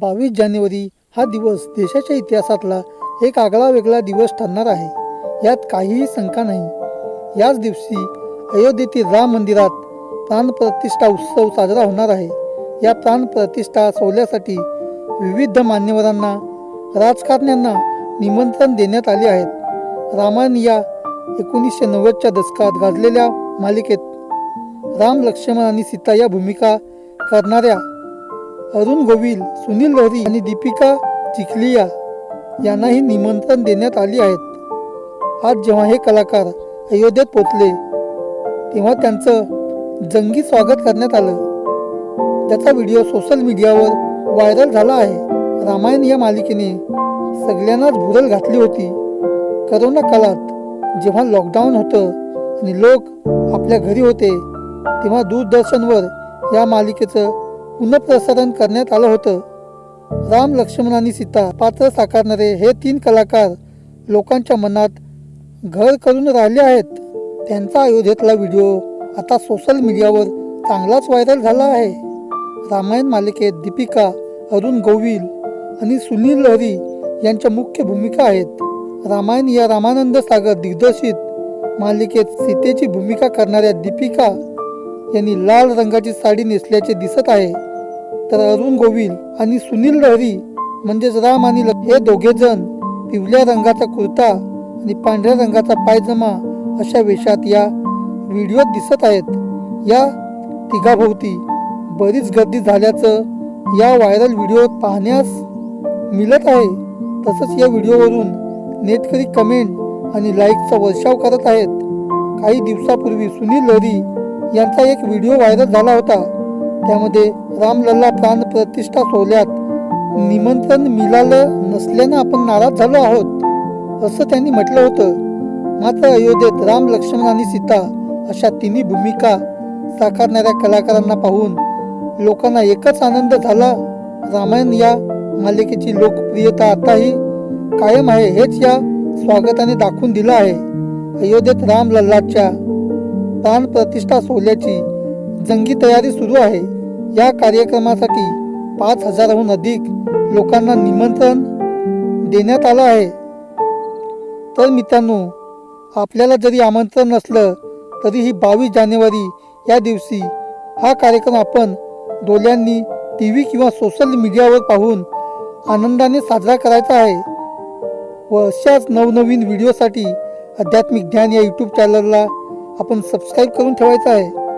बावीस जानेवारी हा दिवस देशाच्या इतिहासातला एक आगळा वेगळा दिवस ठरणार आहे. यात काहीही शंका नाही. याच दिवशी अयोध्येतील राम मंदिरात प्राणप्रतिष्ठा उत्सव साजरा होणार आहे. या प्राणप्रतिष्ठा सोहळ्यासाठी विविध मान्यवरांना राजकारण्यांना निमंत्रण देण्यात आले आहेत रामायण या एकोणीसशे नव्वदच्या दशकात गाजलेल्या मालिकेत राम लक्ष्मण आणि सीता या भूमिका करणाऱ्या अरुण गोविल सुनील लहरी आणि दीपिका चिखलिया यांनाही निमंत्रण देण्यात आले आहेत. आज जेव्हा हे कलाकार अयोध्येत पोचले तेव्हा त्यांचं जंगी स्वागत करण्यात आलं. त्याचा व्हिडिओ सोशल मीडियावर व्हायरल झाला आहे. रामायण या मालिकेने सगळ्यांनाच भुरल घातली होती. करोना काळात जेव्हा लॉकडाऊन होतं आणि लोक आपल्या घरी होते तेव्हा दूरदर्शनवर या मालिकेचं पुनप्रसारण करण्यात आलं होतं. राम लक्ष्मण आणि सीता पात्र साकारणारे हे तीन कलाकार लोकांच्या मनात घर करून राहिले आहेत. त्यांचा अयोध्येतला व्हिडिओ आता सोशल मीडियावर चांगलाच व्हायरल झाला आहे. रामायण मालिकेत दीपिका अरुण गोविल आणि सुनील लहरी यांच्या मुख्य भूमिका आहेत. रामायण या रामानंद सागर दिग्दर्शित मालिकेत सीतेची भूमिका करणाऱ्या दीपिका यांनी लाल रंगाची साडी नेसल्याचे दिसत आहे. तर अरुण गोविल आणि सुनील लहरी म्हणजेच राम आणि हे दोघे जण पिवळ्या रंगाचा कुर्ता आणि पांढऱ्या रंगाचा पायजमा अशा वेशात या व्हिडिओत दिसत आहेत. या तिघाभोवती बरीच गर्दी झाल्याचं या व्हायरल व्हिडिओत पाहण्यास मिळत आहे. तसंच या व्हिडिओवरून नेटकरी कमेंट आणि लाईकचा वर्षाव करत आहेत. काही दिवसापूर्वी सुनील लहरी यांचा एक व्हिडिओ व्हायरल झाला होता. त्यामध्ये रामलल्ला प्राण प्रतिष्ठा सोहळ्यात निमंत्रण मिळालं नसल्यानं आपण नाराज झालो आहोत असं त्यांनी म्हटलं होतं. मात्र अयोध्येत राम लक्ष्मण आणि सीता अशा तिन्ही भूमिका साकारणाऱ्या कलाकारांना पाहून लोकांना एकच आनंद झाला. रामायण या मालिकेची लोकप्रियता आताही कायम आहे हेच या स्वागताने दाखवून दिलं आहे. अयोध्येत राम लल्लाच्या प्राण प्रतिष्ठा सोहळ्याची जंगी तयारी सुरू आहे. या कार्यक्रमासाठी पाच हजाराहून अधिक लोकांना निमंत्रण देण्यात आलं आहे. तर मित्रांनो आपल्याला जरी आमंत्रण नसलं तरीही बावीस जानेवारी या दिवशी हा कार्यक्रम आपण डोळ्यांनी टी व्ही किंवा सोशल मीडियावर पाहून आनंदाने साजरा करायचा आहे. व अशाच नवनवीन व्हिडिओसाठी आध्यात्मिक ज्ञान या यूट्यूब चॅनलला आपण सबस्क्राईब करून ठेवायचं आहे.